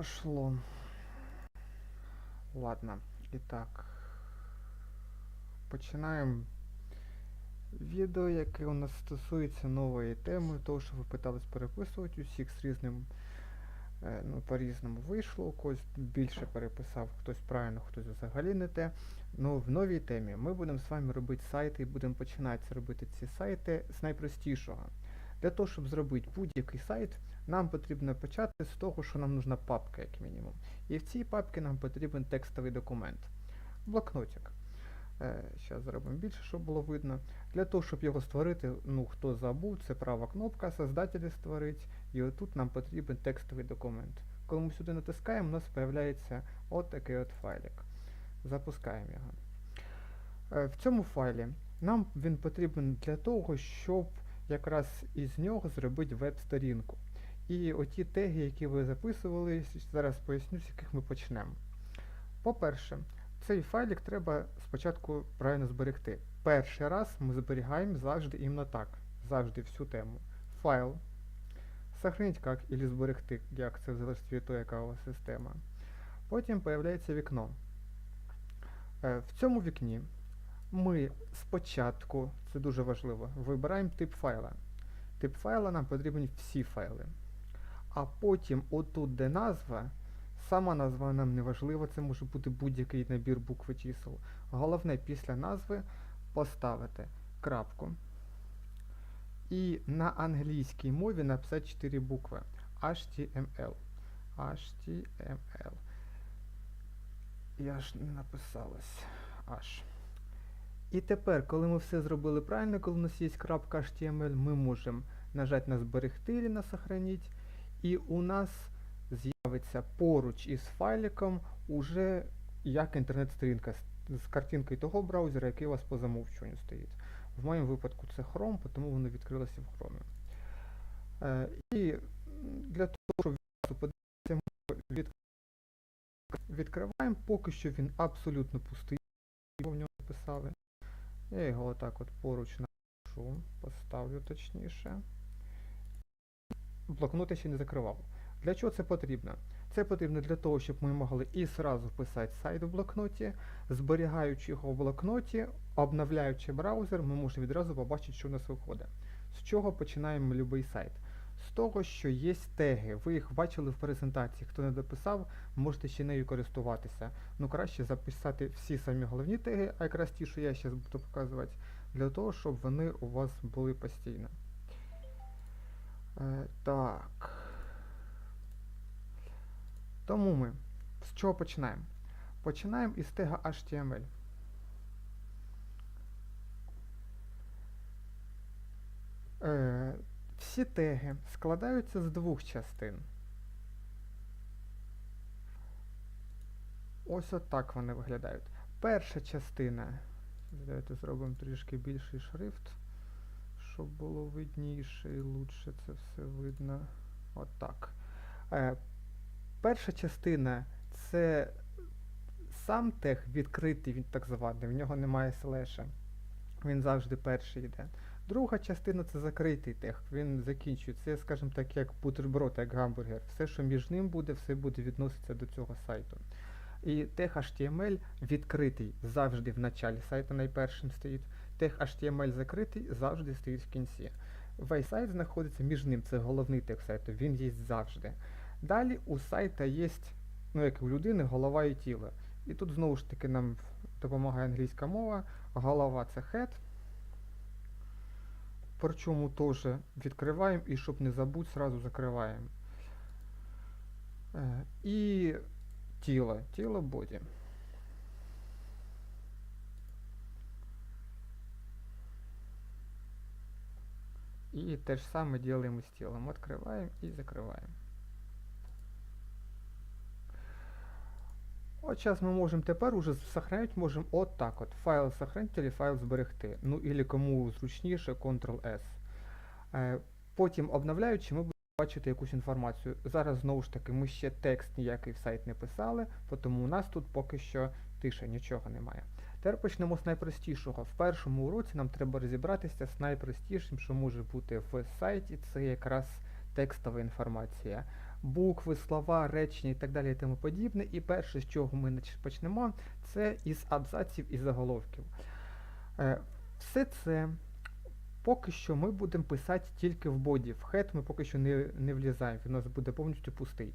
Пошло. Ладно. Итак. Починаємо відео, яке у нас стосується нової теми, того, що ви питались переписувати усіх з різним, е, ну, по-різному вийшло, когось більше переписав, хтось правильно, хтось взагалі не те. Ну, в новій темі ми будемо з вами робити сайти і будемо починати робити ці сайти з найпростішого. Для того, щоб зробити будь-який сайт, нам потрібно почати з того, що нам нужна папка, як мінімум. І в цій папці нам потрібен текстовий документ. Блокнотик. Зараз зробимо більше, щоб було видно. Для того, щоб його створити, ну хто забув, це права кнопка, создателі створить. І отут нам потрібен текстовий документ. Коли ми сюди натискаємо, у нас з'являється от такий от файлик. Запускаємо його. Е, В цьому файлі нам він потрібен для того, щоб якраз із нього зробити веб-сторінку. І оті теги, які ви записували, зараз поясню, з яких ми почнемо. По-перше, цей файлик треба спочатку правильно зберегти. Перший раз ми зберігаємо завжди іменно так. Завжди всю тему. Файл. Сохранить як или зберегти, як це в залежності від того, яка у вас система. Потім появляється вікно. Е, В цьому вікні ми спочатку, це дуже важливо, вибираємо тип файла. Тип файла нам потрібні всі файли. А потім отут, де назва, сама назва нам не важлива, це може бути будь-який набір букв і чисел. Головне після назви поставити крапку. І на англійській мові написати 4 букви. HTML. HTML. Я ж не написалась. Аж. І тепер, коли ми все зробили правильно, коли у нас є крапка HTML, ми можемо нажати на зберегти на сохранить. І у нас з'явиться поруч із файликом уже як інтернет-сторінка з, картинкою того браузера, який у вас по замовчуванню стоїть. В моєму випадку це Chrome, тому воно відкрилося в Chrome. Е, і для того, щоб подивитися, ми відкриваємо, поки що він абсолютно пустий, в нього написали. Я його отак от поруч напишу, поставлю точніше. Блокнот я ще не закривав. Для чого це потрібно? Це потрібно для того, щоб ми могли і зразу писати сайт в блокноті, зберігаючи його в блокноті, обновляючи браузер, ми можемо відразу побачити, що в нас виходить. З чого починаємо будь-який сайт? З того, що є теги. Ви їх бачили в презентації. Хто не дописав, можете ще нею користуватися. Ну краще записати всі самі головні теги, а якраз ті, що я зараз буду показувати, для того, щоб вони у вас були постійно. Е, так. Тому ми з чого починаємо? Починаємо із тега HTML. Е, всі теги складаються з двох частин. Ось отак вони виглядають. Перша частина. Давайте зробимо трішки більший шрифт, щоб було видніше і лучше це все видно. Отак. Е, перша частина це сам тег відкритий, він так званий, в нього немає слеша. Він завжди перший йде. Друга частина це закритий тег, він закінчується. Скажімо так, як бутерброд, як гамбургер. Все, що між ним буде, все буде відноситися до цього сайту. І тег HTML відкритий завжди в началі сайту найпершим стоїть. Тег HTML закритий завжди стоїть в кінці. Весь сайт знаходиться між ним, це головний тег сайту, він є завжди. Далі у сайта є, ну як у людини, голова і тіло. І тут знову ж таки нам допомагає англійська мова. Голова це head. Причому теж відкриваємо і щоб не забути, сразу закриваємо. Е, і тіло, тіло боді. І те ж саме робимо з тілом. Відкриваємо і закриваємо. От зараз ми можемо тепер уже сохранити можемо от так от. Файл сохранити або файл зберегти. Ну і кому зручніше Ctrl-S. Е, потім обновляючи, ми будемо бачити якусь інформацію. Зараз знову ж таки ми ще текст ніякий в сайт не писали, тому у нас тут поки що тиша, нічого немає. Тепер почнемо з найпростішого. В першому уроці нам треба розібратися з найпростішим, що може бути в сайті, це якраз текстова інформація. букви, слова, речення і так далі і тому подібне. І перше, з чого ми почнемо, це із абзаців і заголовків. Е, Все це поки що ми будемо писати тільки в боді. В хед ми поки що не, не влізаємо, він у нас буде повністю пустий.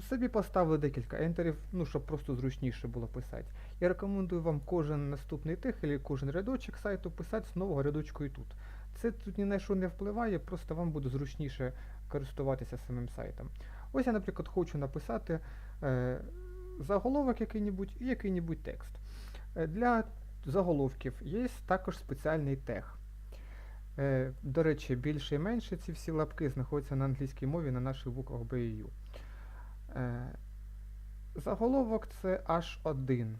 Собі поставили декілька ентерів, ну, щоб просто зручніше було писати. Я рекомендую вам кожен наступний тих або кожен рядочок сайту писати з нового рядочку і тут. Це тут ні на що не впливає, просто вам буде зручніше користуватися самим сайтом. Ось я, наприклад, хочу написати е, заголовок який-небудь і який-небудь текст. Е, для заголовків є також спеціальний тег. Е, до речі, більше і менше ці всі лапки знаходяться на англійській мові на наших буквах B і U. Е, заголовок це H1.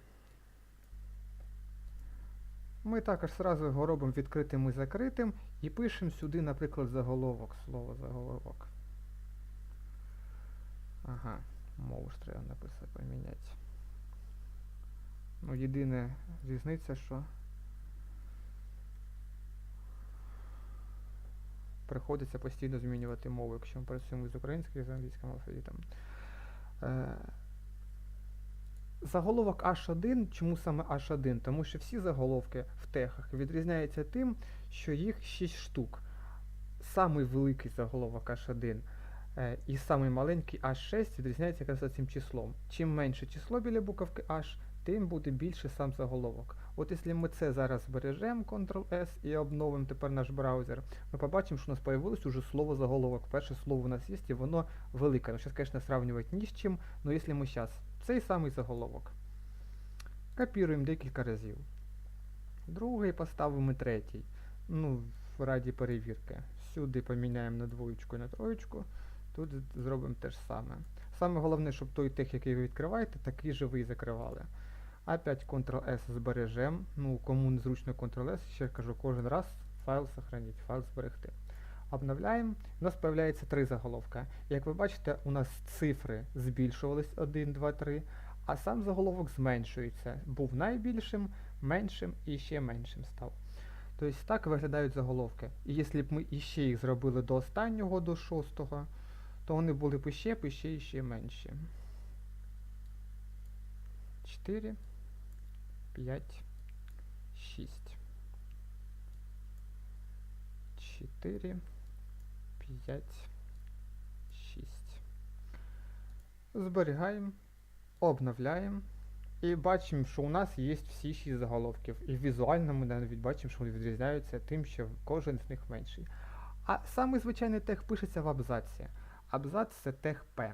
Ми також зразу його робимо відкритим і закритим і пишемо сюди, наприклад, заголовок, слово заголовок. Ага, мову ж треба написати, поміняти. Ну, єдина різниця, що приходиться постійно змінювати мову, якщо ми працюємо з українською з англійським алфавітом. Е, Заголовок H1, чому саме H1? Тому що всі заголовки в техах відрізняються тим, що їх 6 штук. Самий великий заголовок H1 е, і самий маленький H6 відрізняється якраз цим числом. Чим менше число біля буковки H, тим буде більше сам заголовок. От якщо ми це зараз збережемо, Ctrl-S, і обновимо тепер наш браузер, ми побачимо, що у нас появилось уже слово заголовок. Перше слово у нас є, і воно велике. Ну, зараз, звісно, сравнювати ні з чим, але якщо ми зараз цей самий заголовок копіруємо декілька разів. Другий поставимо третій. Ну, в раді перевірки. Сюди поміняємо на двоєчку і на троєчку. Тут зробимо те ж саме. Саме головне, щоб той тех, який ви відкриваєте, такий же ви і закривали. Опять Ctrl-S збережемо. Ну, кому незручно Ctrl-S, ще кажу, кожен раз файл сохраніть, файл зберегти. Обновляємо. У нас з'являється три заголовка. Як ви бачите, у нас цифри збільшувались 1, 2, 3, а сам заголовок зменшується. Був найбільшим, меншим і ще меншим став. Тобто так виглядають заголовки. І якщо б ми іще їх зробили до останнього, до шостого, то вони були б іще, б іще, іще менші. 4, 5, 6. 4, 5, 6. Зберігаємо, обновляємо. І бачимо, що у нас є всі 6 заголовків. І візуально ми навіть бачимо, що вони відрізняються тим, що кожен з них менший. А самий звичайний тег пишеться в абзаці. Абзац це тег P.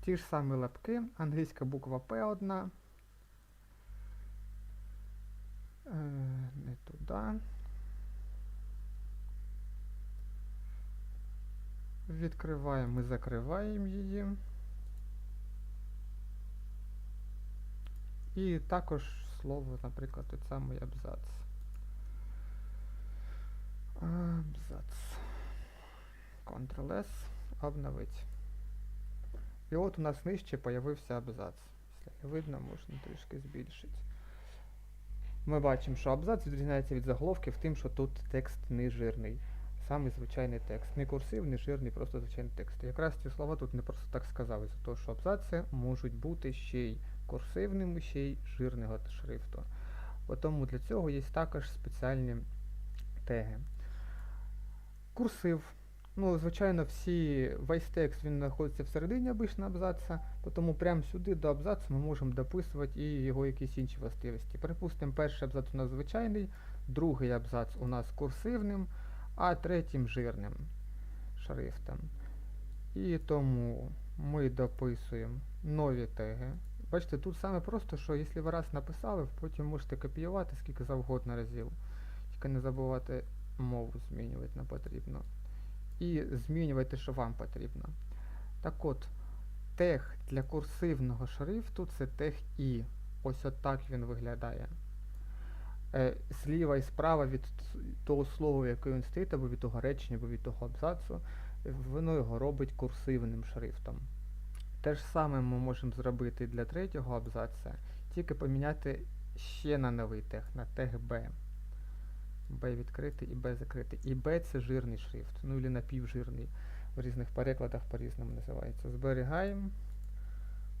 Ті ж самі лапки, англійська буква P одна. Е, не туди. Відкриваємо і закриваємо її. І також слово, наприклад, той самий абзац. Абзац. Ctrl-S. Обновить. І от у нас нижче появився абзац. Якщо видно, можна трішки збільшити. Ми бачимо, що абзац відрізняється від заголовків тим, що тут текст не жирний. Самий звичайний текст. Не курсивний, жирний, просто звичайний текст. Якраз ці слова тут не просто так сказали, за те, що абзаци можуть бути ще й курсивними, ще й жирного шрифту. Тому для цього є також спеціальні теги. Курсив. Ну, звичайно, всі, весь текст він знаходиться всередині обично абзаца, тому прямо сюди до абзацу ми можемо дописувати і його якісь інші властивості. Припустимо, перший абзац у нас звичайний, другий абзац у нас курсивним, а третім жирним шрифтом. І тому ми дописуємо нові теги. Бачите, тут саме просто, що якщо ви раз написали, потім можете копіювати скільки завгодно разів. Тільки не забувати мову змінювати не потрібно. І змінювати, що вам потрібно. Так от, тег для курсивного шрифту це тег І. Ось отак він виглядає. Е, зліва і справа від того слова, яке він стоїть, або від того речення, або від того абзацу, воно його робить курсивним шрифтом. Те ж саме ми можемо зробити для третього абзаца, тільки поміняти ще на новий тег, на тег B. B відкритий і B закритий. І B це жирний шрифт, ну і напівжирний. в різних перекладах по-різному називається. Зберігаємо,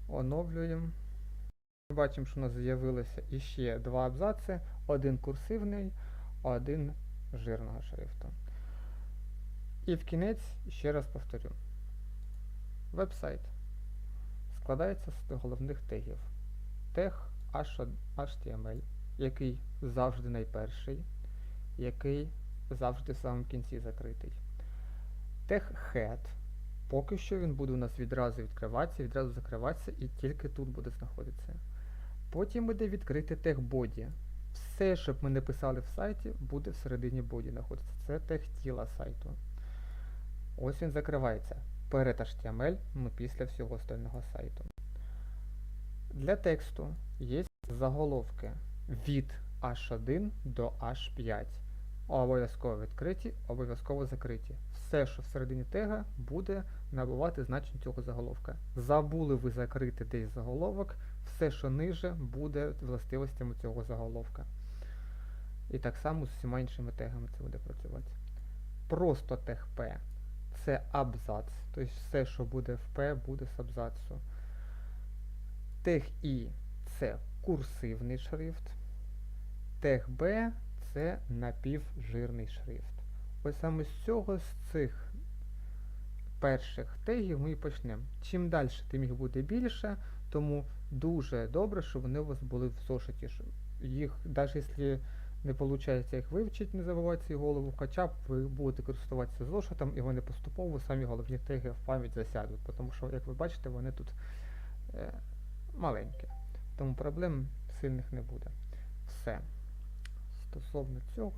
оновлюємо. Ми бачимо, що у нас з'явилося іще два абзаци, один курсивний, один жирного шрифту. І в кінець ще раз повторю. Вебсайт складається з головних тегів. Тег HTML, який завжди найперший, який завжди в самому кінці закритий. Тег head. Поки що він буде у нас відразу відкриватися, відразу закриватися і тільки тут буде знаходитися. Потім іде відкрити тег body. Все, що б ми не писали в сайті, буде всередині боді знаходитися. Це тег тіла сайту. Ось він закривається. Перед HTML, ну після всього остального сайту. Для тексту є заголовки від H1 до H5. Обов'язково відкриті, обов'язково закриті. Все, що всередині тега, буде набувати значення цього заголовка. Забули ви закрити десь заголовок, все, що ниже, буде властивостями цього заголовка. І так само з всіма іншими тегами це буде працювати. Просто тег P це абзац. Тобто все, що буде в P, буде з абзацу. Тег І це курсивний шрифт. Тег Б це напівжирний шрифт. Ось саме з цього, з цих перших тегів ми і почнемо. Чим далі, тим їх буде більше, тому дуже добре, щоб вони у вас були в зошиті. Їх, навіть якщо не виходить їх вивчити, не забувайте голову, хоча б ви будете користуватися зошитом і вони поступово самі головні теги в пам'ять засядуть, тому що, як ви бачите, вони тут е, маленькі. Тому проблем сильних не буде. Все. Стосовно цього.